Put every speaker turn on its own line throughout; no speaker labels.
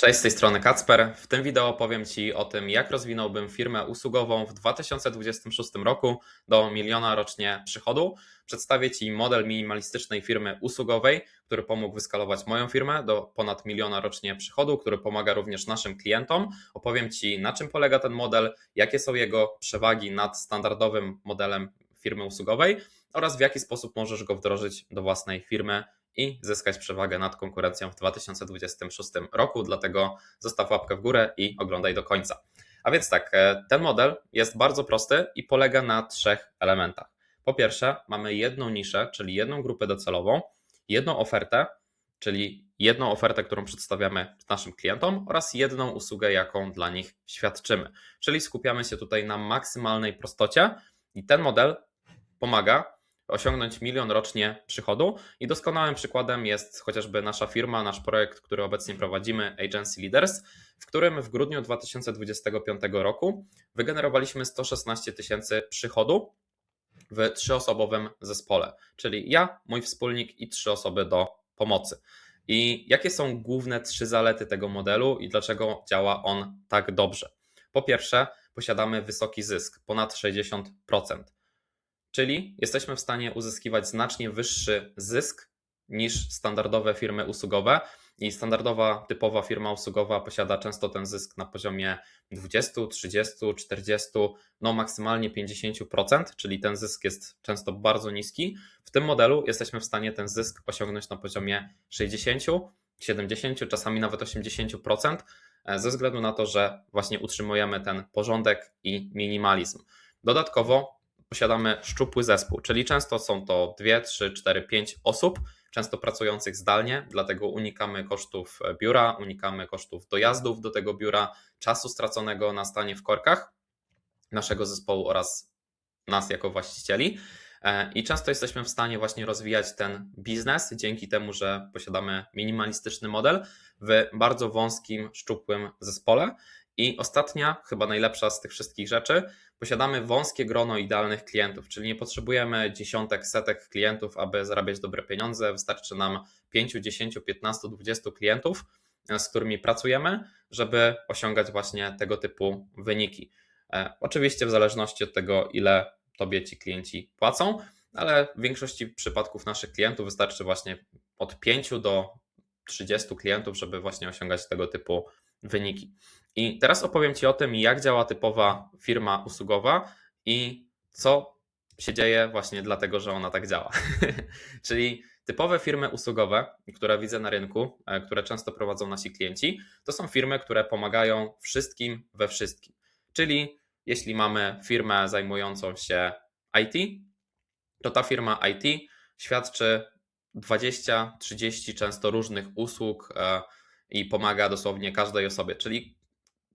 Cześć, z tej strony Kacper. W tym wideo opowiem Ci o tym, jak rozwinąłbym firmę usługową w 2026 roku do miliona rocznie przychodu. Przedstawię Ci model minimalistycznej firmy usługowej, który pomógł wyskalować moją firmę do ponad miliona rocznie przychodu, który pomaga również naszym klientom. Opowiem Ci, na czym polega ten model, jakie są jego przewagi nad standardowym modelem firmy usługowej oraz w jaki sposób możesz go wdrożyć do własnej firmy i zyskać przewagę nad konkurencją w 2026 roku. Dlatego zostaw łapkę w górę i oglądaj do końca. A więc tak, e, ten model jest bardzo prosty i polega na trzech elementach. Po pierwsze, mamy jedną niszę, czyli jedną grupę docelową, jedną ofertę, czyli jedną ofertę, którą przedstawiamy naszym klientom oraz jedną usługę, jaką dla nich świadczymy. Czyli skupiamy się tutaj na maksymalnej prostocie i ten model pomaga osiągnąć milion rocznie przychodu. I doskonałym przykładem jest chociażby nasza firma, nasz projekt, który obecnie prowadzimy, Agency Leaders, w którym w grudniu 2025 roku wygenerowaliśmy 116 tysięcy przychodu w trzyosobowym zespole, czyli ja, mój wspólnik i trzy osoby do pomocy. I jakie są główne trzy zalety tego modelu i dlaczego działa on tak dobrze? Po pierwsze, posiadamy wysoki zysk, ponad 60%. Czyli jesteśmy w stanie uzyskiwać znacznie wyższy zysk niż standardowe firmy usługowe. I standardowa, typowa firma usługowa posiada często ten zysk na poziomie 20, 30, 40, no maksymalnie 50%, czyli ten zysk jest często bardzo niski. W tym modelu jesteśmy w stanie ten zysk osiągnąć na poziomie 60, 70, czasami nawet 80%, e, ze względu na to, że właśnie utrzymujemy ten porządek i minimalizm. Dodatkowo posiadamy szczupły zespół, czyli często są to 2, 3, 4, 5 osób, często pracujących zdalnie, dlatego unikamy kosztów biura, unikamy kosztów dojazdów do tego biura, czasu straconego na stanie w korkach naszego zespołu oraz nas jako właścicieli. E, I często jesteśmy w stanie właśnie rozwijać ten biznes dzięki temu, że posiadamy minimalistyczny model w bardzo wąskim, szczupłym zespole. I ostatnia, chyba najlepsza z tych wszystkich rzeczy, posiadamy wąskie grono idealnych klientów, czyli nie potrzebujemy dziesiątek, setek klientów, aby zarabiać dobre pieniądze. Wystarczy nam 5, 10, 15, 20 klientów, e, z którymi pracujemy, żeby osiągać właśnie tego typu wyniki. E, oczywiście w zależności od tego, ile tobie ci klienci płacą, ale w większości przypadków naszych klientów wystarczy właśnie od 5 do 30 klientów, żeby właśnie osiągać tego typu wyniki. I teraz opowiem Ci o tym, jak działa typowa firma usługowa i co się dzieje właśnie dlatego, że ona tak działa. Czyli typowe firmy usługowe, które widzę na rynku, e, które często prowadzą nasi klienci, to są firmy, które pomagają wszystkim we wszystkim. Czyli jeśli mamy firmę zajmującą się IT, to ta firma IT świadczy 20-30 często różnych usług e, i pomaga dosłownie każdej osobie. Czyli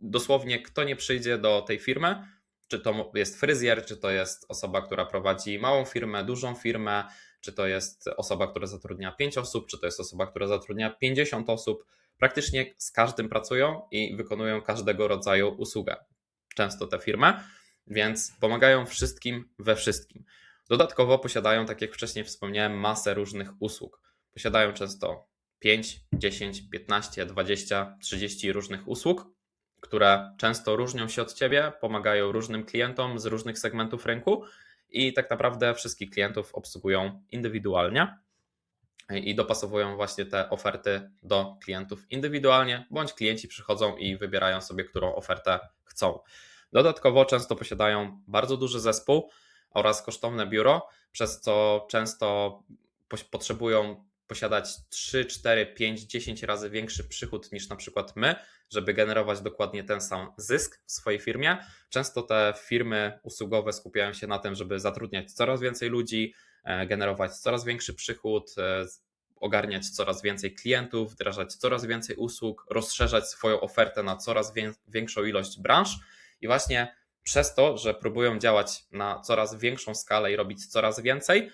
dosłownie kto nie przyjdzie do tej firmy, czy to jest fryzjer, czy to jest osoba, która prowadzi małą firmę, dużą firmę, czy to jest osoba, która zatrudnia 5 osób, czy to jest osoba, która zatrudnia 50 osób. Praktycznie z każdym pracują i wykonują każdego rodzaju usługę. Często te firmy, więc pomagają wszystkim we wszystkim. Dodatkowo posiadają, tak jak wcześniej wspomniałem, masę różnych usług. Posiadają często 5, 10, 15, 20, 30 różnych usług, które często różnią się od ciebie, pomagają różnym klientom z różnych segmentów rynku i tak naprawdę wszystkich klientów obsługują indywidualnie i dopasowują właśnie te oferty do klientów indywidualnie, bądź klienci przychodzą i wybierają sobie, którą ofertę chcą. Dodatkowo często posiadają bardzo duży zespół oraz kosztowne biuro, przez co często potrzebują posiadać 3, 4, 5, 10 razy większy przychód niż na przykład my, żeby generować dokładnie ten sam zysk w swojej firmie. Często te firmy usługowe skupiają się na tym, żeby zatrudniać coraz więcej ludzi, e, generować coraz większy przychód, e, ogarniać coraz więcej klientów, wdrażać coraz więcej usług, rozszerzać swoją ofertę na coraz większą ilość branż i właśnie przez to, że próbują działać na coraz większą skalę i robić coraz więcej,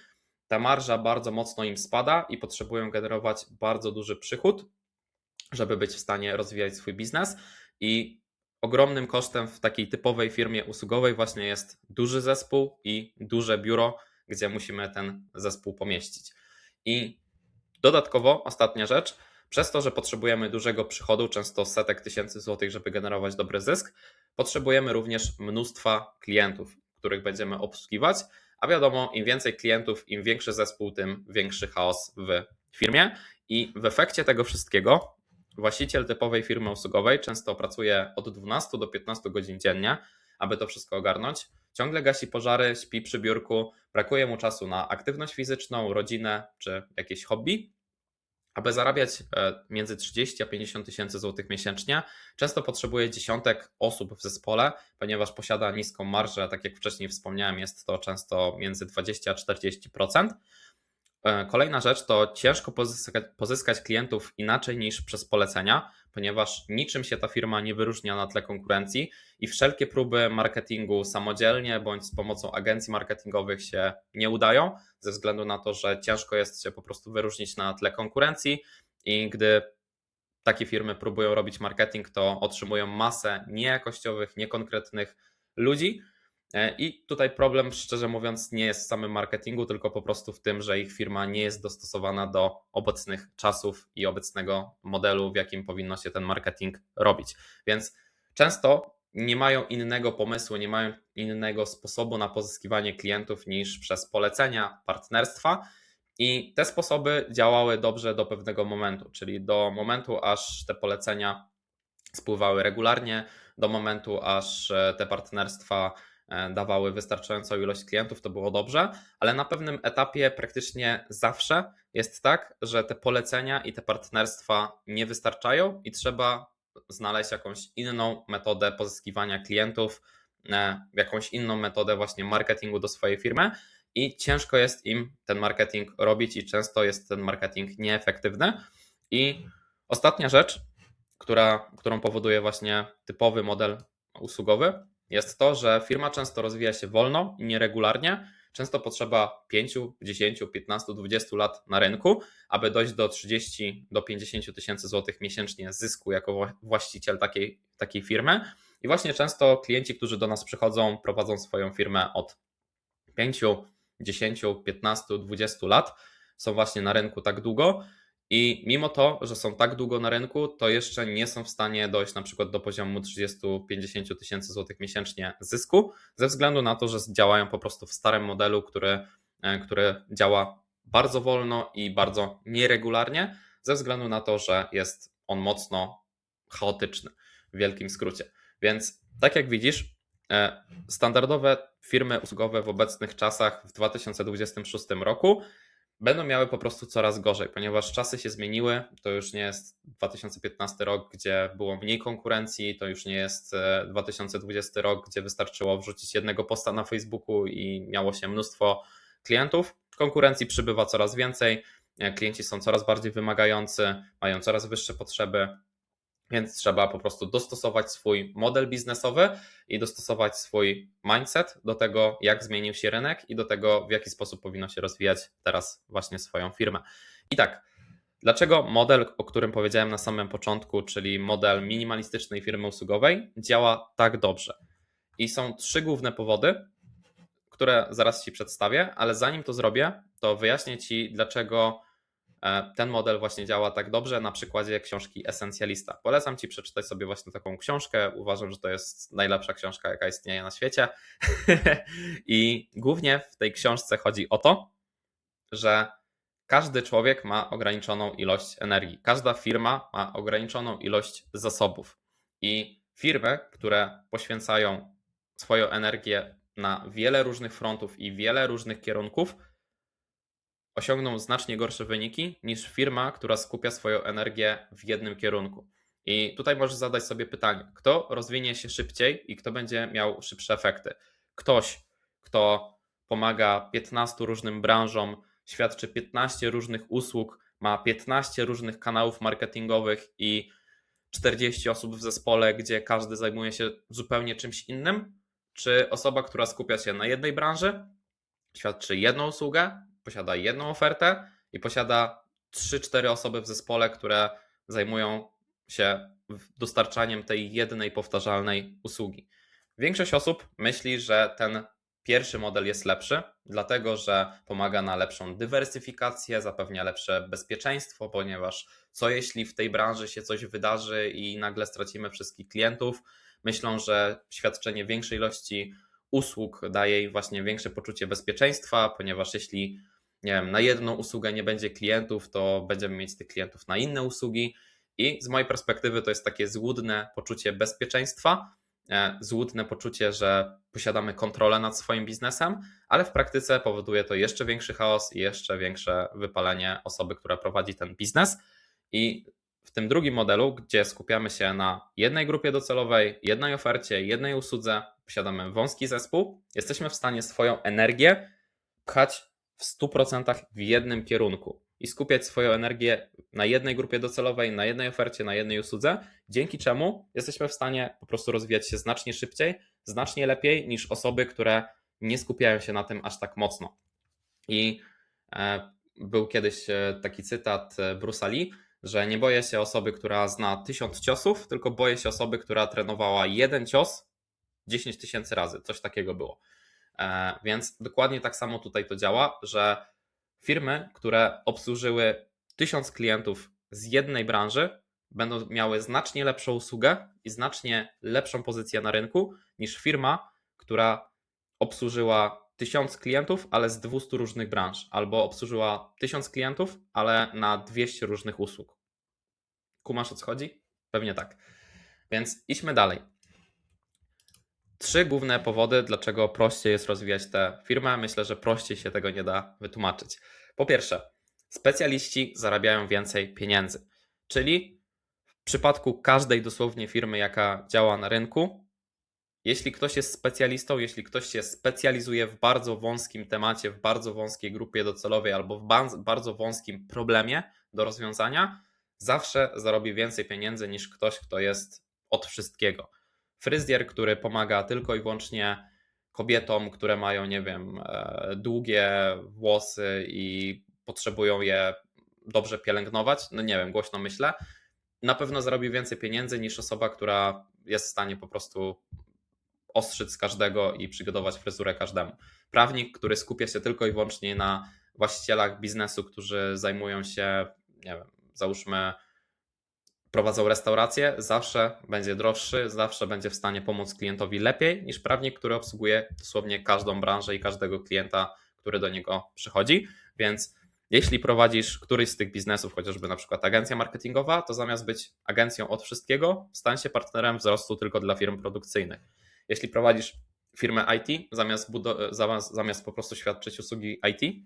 ta marża bardzo mocno im spada i potrzebują generować bardzo duży przychód, żeby być w stanie rozwijać swój biznes. I ogromnym kosztem w takiej typowej firmie usługowej właśnie jest duży zespół i duże biuro, gdzie musimy ten zespół pomieścić. I dodatkowo, ostatnia rzecz, Przez to, że potrzebujemy dużego przychodu, często setek tysięcy złotych, żeby generować dobry zysk, potrzebujemy również mnóstwa klientów, których będziemy obsługiwać. A wiadomo, im więcej klientów, im większy zespół, tym większy chaos w firmie. I w efekcie tego wszystkiego właściciel typowej firmy usługowej często pracuje od 12 do 15 godzin dziennie, aby to wszystko ogarnąć. Ciągle gasi pożary, śpi przy biurku, brakuje mu czasu na aktywność fizyczną, rodzinę czy jakieś hobby. Aby zarabiać e, między 30 a 50 tysięcy złotych miesięcznie, często potrzebuje dziesiątek osób w zespole, ponieważ posiada niską marżę, tak jak wcześniej wspomniałem, jest to często między 20 a 40%. E, kolejna rzecz to ciężko pozyskać, pozyskać, klientów inaczej niż przez polecenia, ponieważ niczym się ta firma nie wyróżnia na tle konkurencji i wszelkie próby marketingu samodzielnie bądź z pomocą agencji marketingowych się nie udają, ze względu na to, że ciężko jest się po prostu wyróżnić na tle konkurencji i gdy takie firmy próbują robić marketing, to otrzymują masę niejakościowych, niekonkretnych ludzi, I tutaj problem, szczerze mówiąc, nie jest w samym marketingu, tylko po prostu w tym, że ich firma nie jest dostosowana do obecnych czasów i obecnego modelu, w jakim powinno się ten marketing robić. Więc często nie mają innego pomysłu, nie mają innego sposobu na pozyskiwanie klientów niż przez polecenia, partnerstwa. I te sposoby działały dobrze do pewnego momentu, czyli do momentu, aż te polecenia spływały regularnie, do momentu, aż e, te partnerstwa E, dawały wystarczającą ilość klientów, to było dobrze, ale na pewnym etapie praktycznie zawsze jest tak, że te polecenia i te partnerstwa nie wystarczają i trzeba znaleźć jakąś inną metodę pozyskiwania klientów, e, jakąś inną metodę właśnie marketingu do swojej firmy i ciężko jest im ten marketing robić i często jest ten marketing nieefektywny. I ostatnia rzecz, która, którą powoduje właśnie typowy model usługowy, jest to, że firma często rozwija się wolno i nieregularnie. Często potrzeba 5, 10, 15, 20 lat na rynku, aby dojść do 30 do 50 tysięcy złotych miesięcznie zysku jako właściciel takiej, takiej firmy. I właśnie często klienci, którzy do nas przychodzą, prowadzą swoją firmę od 5, 10, 15, 20 lat, są właśnie na rynku tak długo i mimo to, że są tak długo na rynku, to jeszcze nie są w stanie dojść na przykład do poziomu 30-50 tysięcy złotych miesięcznie zysku, ze względu na to, że działają po prostu w starym modelu, który, e, który działa bardzo wolno i bardzo nieregularnie, ze względu na to, że jest on mocno chaotyczny w wielkim skrócie. Więc tak jak widzisz, e, standardowe firmy usługowe w obecnych czasach w 2026 roku będą miały po prostu coraz gorzej, ponieważ czasy się zmieniły. To już nie jest 2015 rok, gdzie było mniej konkurencji, to już nie jest 2020 e, rok, gdzie wystarczyło wrzucić jednego posta na Facebooku i miało się mnóstwo klientów. Konkurencji przybywa coraz więcej, e, klienci są coraz bardziej wymagający, mają coraz wyższe potrzeby. Więc trzeba po prostu dostosować swój model biznesowy i dostosować swój mindset do tego, jak zmienił się rynek i do tego, w jaki sposób powinno się rozwijać teraz właśnie swoją firmę. I tak, dlaczego model, o którym powiedziałem na samym początku, czyli model minimalistycznej firmy usługowej, działa tak dobrze? I są trzy główne powody, które zaraz Ci przedstawię, ale zanim to zrobię, to wyjaśnię Ci, dlaczego ten model właśnie działa tak dobrze na przykładzie książki Esencjalista. Polecam Ci przeczytać sobie właśnie taką książkę. Uważam, że to jest najlepsza książka, jaka istnieje na świecie. I głównie w tej książce chodzi o to, że każdy człowiek ma ograniczoną ilość energii. Każda firma ma ograniczoną ilość zasobów. I firmy, które poświęcają swoją energię na wiele różnych frontów i wiele różnych kierunków, osiągną znacznie gorsze wyniki niż firma, która skupia swoją energię w jednym kierunku. I tutaj możesz zadać sobie pytanie, kto rozwinie się szybciej i kto będzie miał szybsze efekty? Ktoś, kto pomaga 15 różnym branżom, świadczy 15 różnych usług, ma 15 różnych kanałów marketingowych i 40 osób w zespole, gdzie każdy zajmuje się zupełnie czymś innym? Czy osoba, która skupia się na jednej branży, świadczy jedną usługę, posiada jedną ofertę i posiada 3-4 osoby w zespole, które zajmują się dostarczaniem tej jednej powtarzalnej usługi. Większość osób myśli, że ten Pierwszy model jest lepszy, dlatego że pomaga na lepszą dywersyfikację, zapewnia lepsze bezpieczeństwo, ponieważ co jeśli w tej branży się coś wydarzy i nagle stracimy wszystkich klientów? Myślą, że świadczenie większej ilości usług daje im właśnie większe poczucie bezpieczeństwa, ponieważ jeśli nie wiem, na jedną usługę nie będzie klientów, to będziemy mieć tych klientów na inne usługi. I z mojej perspektywy to jest takie złudne poczucie bezpieczeństwa, e, złudne poczucie, że posiadamy kontrolę nad swoim biznesem, ale w praktyce powoduje to jeszcze większy chaos i jeszcze większe wypalenie osoby, która prowadzi ten biznes. I w tym drugim modelu, gdzie skupiamy się na jednej grupie docelowej, jednej ofercie, jednej usłudze, posiadamy wąski zespół, jesteśmy w stanie swoją energię pchać w 100% w jednym kierunku i skupiać swoją energię na jednej grupie docelowej, na jednej ofercie, na jednej usłudze, dzięki czemu jesteśmy w stanie po prostu rozwijać się znacznie szybciej, znacznie lepiej niż osoby, które nie skupiają się na tym aż tak mocno. I e, był kiedyś e, taki cytat e, Bruce'a Lee, że nie boję się osoby, która zna tysiąc ciosów, tylko boję się osoby, która trenowała jeden cios 10 tysięcy razy. Coś takiego było. E, więc dokładnie tak samo tutaj to działa, że firmy, które obsłużyły tysiąc klientów z jednej branży, będą miały znacznie lepszą usługę i znacznie lepszą pozycję na rynku niż firma, która obsłużyła tysiąc klientów, ale z 200 różnych branż, albo obsłużyła tysiąc klientów, ale na 200 różnych usług. Kumasz o co chodzi? Pewnie tak. Więc idźmy dalej. Trzy główne powody, dlaczego prościej jest rozwijać tę firmę. Myślę, że prościej się tego nie da wytłumaczyć. Po pierwsze, specjaliści zarabiają więcej pieniędzy, czyli w przypadku każdej dosłownie firmy, jaka działa na rynku, jeśli ktoś jest specjalistą, jeśli ktoś się specjalizuje w bardzo wąskim temacie, w bardzo wąskiej grupie docelowej albo w bardzo wąskim problemie do rozwiązania, zawsze zarobi więcej pieniędzy niż ktoś, kto jest od wszystkiego fryzjer, który pomaga tylko i wyłącznie kobietom, które mają, nie wiem, e, długie włosy i potrzebują je dobrze pielęgnować, no nie wiem, głośno myślę, na pewno zarobi więcej pieniędzy niż osoba, która jest w stanie po prostu ostrzyc każdego i przygotować fryzurę każdemu. Prawnik, który skupia się tylko i wyłącznie na właścicielach biznesu, którzy zajmują się, nie wiem, załóżmy prowadzą restaurację, zawsze będzie droższy, zawsze będzie w stanie pomóc klientowi lepiej niż prawnik, który obsługuje dosłownie każdą branżę i każdego klienta, który do niego przychodzi. Więc jeśli prowadzisz któryś z tych biznesów, chociażby na przykład agencja marketingowa, to zamiast być agencją od wszystkiego, stań się partnerem wzrostu tylko dla firm produkcyjnych. Jeśli prowadzisz firmę IT, zamiast, zamiast, zamiast po prostu świadczyć usługi IT,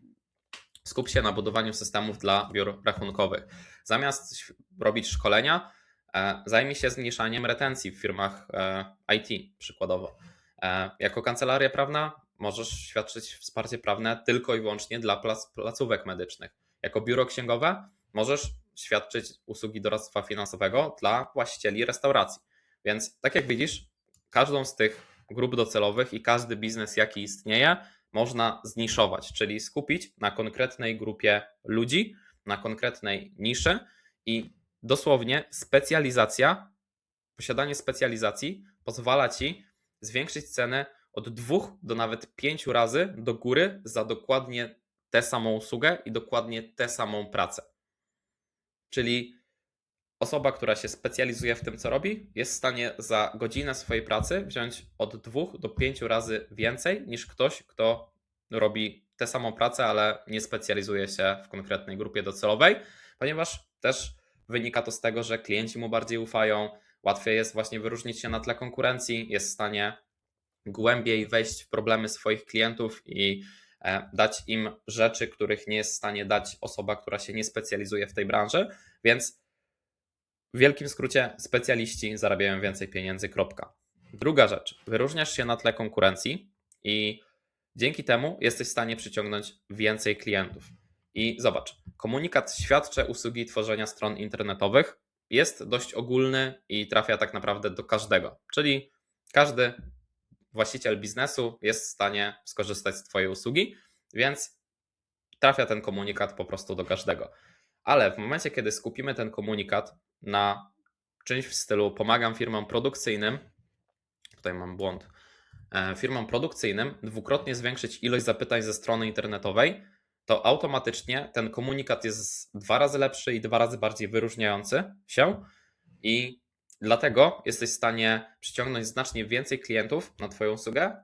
skup się na budowaniu systemów dla biur rachunkowych. Zamiast robić szkolenia, e, zajmij się zmniejszaniem retencji w firmach e, IT, przykładowo. E, jako kancelaria prawna możesz świadczyć wsparcie prawne tylko i wyłącznie dla plac, placówek medycznych. Jako biuro księgowe możesz świadczyć usługi doradztwa finansowego dla właścicieli restauracji. Więc tak jak widzisz, każdą z tych grup docelowych i każdy biznes, jaki istnieje, można zniszować, czyli skupić na konkretnej grupie ludzi, na konkretnej niszy i dosłownie specjalizacja, posiadanie specjalizacji pozwala ci zwiększyć cenę od dwóch do nawet pięciu razy do góry za dokładnie tę samą usługę i dokładnie tę samą pracę. Czyli osoba, która się specjalizuje w tym, co robi, jest w stanie za godzinę swojej pracy wziąć od dwóch do pięciu razy więcej niż ktoś, kto robi tę samą pracę, ale nie specjalizuje się w konkretnej grupie docelowej, ponieważ też wynika to z tego, że klienci mu bardziej ufają, łatwiej jest właśnie wyróżnić się na tle konkurencji, jest w stanie głębiej wejść w problemy swoich klientów i e, dać im rzeczy, których nie jest w stanie dać osoba, która się nie specjalizuje w tej branży, więc w wielkim skrócie specjaliści zarabiają więcej pieniędzy, kropka. Druga rzecz, wyróżniasz się na tle konkurencji i dzięki temu jesteś w stanie przyciągnąć więcej klientów. I zobacz, komunikat świadcze usługi tworzenia stron internetowych jest dość ogólny i trafia tak naprawdę do każdego. Czyli każdy właściciel biznesu jest w stanie skorzystać z Twojej usługi, więc trafia ten komunikat po prostu do każdego. Ale w momencie, kiedy skupimy ten komunikat na czymś w stylu pomagam firmom produkcyjnym, tutaj mam błąd, e, firmom produkcyjnym dwukrotnie zwiększyć ilość zapytań ze strony internetowej, to automatycznie ten komunikat jest dwa razy lepszy i dwa razy bardziej wyróżniający się i dlatego jesteś w stanie przyciągnąć znacznie więcej klientów na Twoją usługę,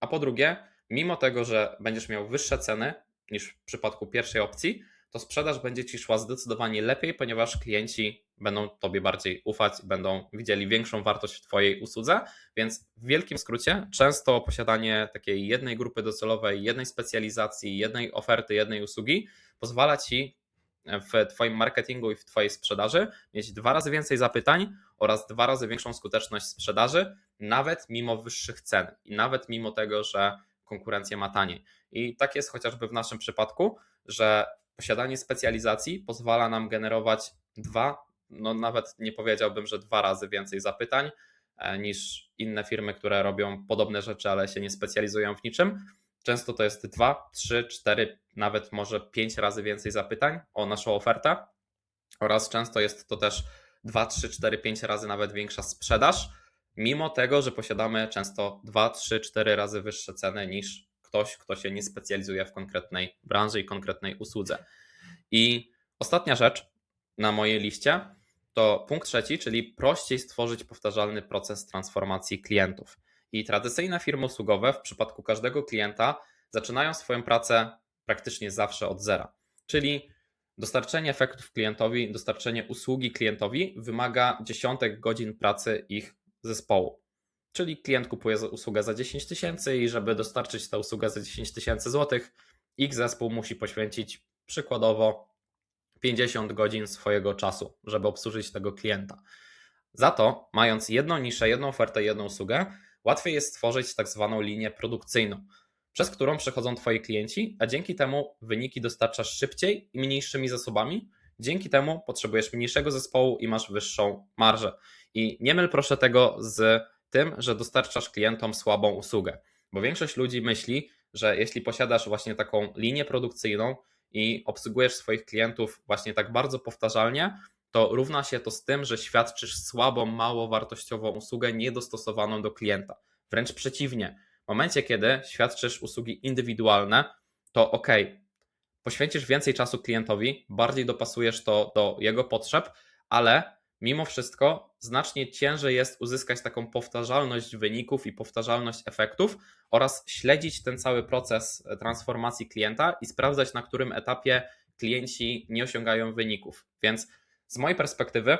a po drugie, mimo tego, że będziesz miał wyższe ceny niż w przypadku pierwszej opcji, to sprzedaż będzie Ci szła zdecydowanie lepiej, ponieważ klienci będą Tobie bardziej ufać, będą widzieli większą wartość w Twojej usłudze. Więc w wielkim skrócie, często posiadanie takiej jednej grupy docelowej, jednej specjalizacji, jednej oferty, jednej usługi pozwala Ci w Twoim marketingu i w Twojej sprzedaży mieć dwa razy więcej zapytań oraz dwa razy większą skuteczność sprzedaży, nawet mimo wyższych cen i nawet mimo tego, że konkurencja ma taniej. I tak jest chociażby w naszym przypadku, że posiadanie specjalizacji pozwala nam generować dwa, no nawet nie powiedziałbym, że dwa razy więcej zapytań e, niż inne firmy, które robią podobne rzeczy, ale się nie specjalizują w niczym. Często to jest dwa, trzy, cztery, nawet może pięć razy więcej zapytań o naszą ofertę oraz często jest to też 2, 3, 4, 5 razy nawet większa sprzedaż, mimo tego, że posiadamy często 2, 3, 4 razy wyższe ceny niż ktoś, kto się nie specjalizuje w konkretnej branży i konkretnej usłudze. I ostatnia rzecz na mojej liście to punkt trzeci, czyli prościej stworzyć powtarzalny proces transformacji klientów. I tradycyjne firmy usługowe w przypadku każdego klienta zaczynają swoją pracę praktycznie zawsze od zera. Czyli dostarczenie efektów klientowi, dostarczenie usługi klientowi wymaga dziesiątek godzin pracy ich zespołu. Czyli klient kupuje usługę za 10 tysięcy i żeby dostarczyć tę usługę za 10 tysięcy złotych, ich zespół musi poświęcić przykładowo 50 godzin swojego czasu, żeby obsłużyć tego klienta. Za to, mając jedną niszę, jedną ofertę, jedną usługę, łatwiej jest stworzyć tak zwaną linię produkcyjną, przez którą przechodzą Twoi klienci, a dzięki temu wyniki dostarczasz szybciej i mniejszymi zasobami. Dzięki temu potrzebujesz mniejszego zespołu i masz wyższą marżę. I nie myl proszę tego z tym, że dostarczasz klientom słabą usługę, bo większość ludzi myśli, że jeśli posiadasz właśnie taką linię produkcyjną i obsługujesz swoich klientów właśnie tak bardzo powtarzalnie, to równa się to z tym, że świadczysz słabą, mało wartościową usługę niedostosowaną do klienta. Wręcz przeciwnie. W momencie, kiedy świadczysz usługi indywidualne, to ok, poświęcisz więcej czasu klientowi, bardziej dopasujesz to do jego potrzeb, ale mimo wszystko znacznie ciężej jest uzyskać taką powtarzalność wyników i powtarzalność efektów oraz śledzić ten cały proces transformacji klienta i sprawdzać, na którym etapie klienci nie osiągają wyników. Więc z mojej perspektywy,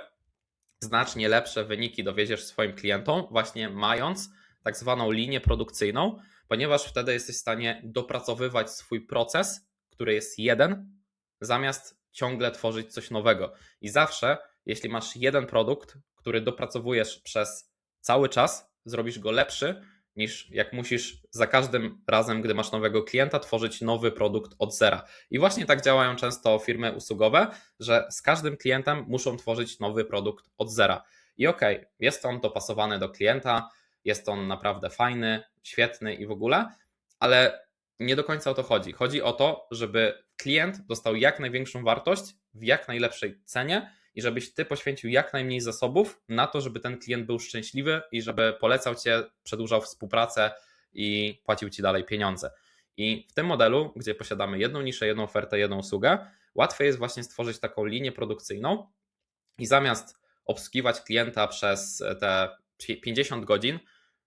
znacznie lepsze wyniki dowiedziesz swoim klientom, właśnie mając tak zwaną linię produkcyjną, ponieważ wtedy jesteś w stanie dopracowywać swój proces, który jest jeden, zamiast ciągle tworzyć coś nowego. I zawsze jeśli masz jeden produkt, który dopracowujesz przez cały czas, zrobisz go lepszy niż jak musisz za każdym razem, gdy masz nowego klienta, tworzyć nowy produkt od zera. I właśnie tak działają często firmy usługowe, że z każdym klientem muszą tworzyć nowy produkt od zera. I okej, okay, jest on dopasowany do klienta, jest on naprawdę fajny, świetny i w ogóle, ale nie do końca o to chodzi. Chodzi o to, żeby klient dostał jak największą wartość w jak najlepszej cenie i żebyś ty poświęcił jak najmniej zasobów na to, żeby ten klient był szczęśliwy i żeby polecał cię, przedłużał współpracę i płacił ci dalej pieniądze. I w tym modelu, gdzie posiadamy jedną niszę, jedną ofertę, jedną usługę, łatwiej jest właśnie stworzyć taką linię produkcyjną i zamiast obsługiwać klienta przez te 50 godzin,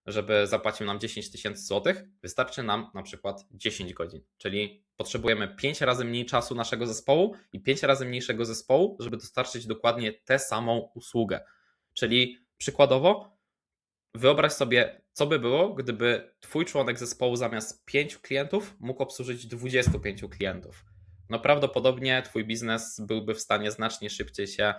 żeby zapłacił nam 10 tysięcy złotych, wystarczy nam na przykład 10 godzin. Czyli potrzebujemy 5 razy mniej czasu naszego zespołu i 5 razy mniejszego zespołu, żeby dostarczyć dokładnie tę samą usługę. Czyli przykładowo, wyobraź sobie, co by było, gdyby Twój członek zespołu zamiast 5 klientów mógł obsłużyć 25 klientów. No prawdopodobnie Twój biznes byłby w stanie znacznie szybciej się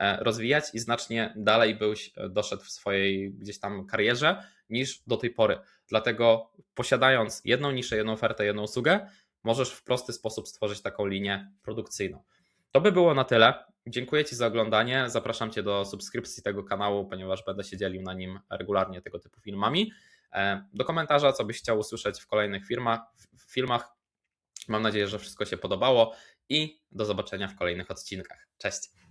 rozwijać i znacznie dalej byś e, doszedł w swojej gdzieś tam karierze niż do tej pory. Dlatego posiadając jedną niszę, jedną ofertę, jedną usługę, możesz w prosty sposób stworzyć taką linię produkcyjną. To by było na tyle. Dziękuję Ci za oglądanie. Zapraszam Cię do subskrypcji tego kanału, ponieważ będę się dzielił na nim regularnie tego typu filmami. E, do komentarza, co byś chciał usłyszeć w kolejnych filmach. W filmach. Mam nadzieję, że wszystko się podobało i do zobaczenia w kolejnych odcinkach. Cześć.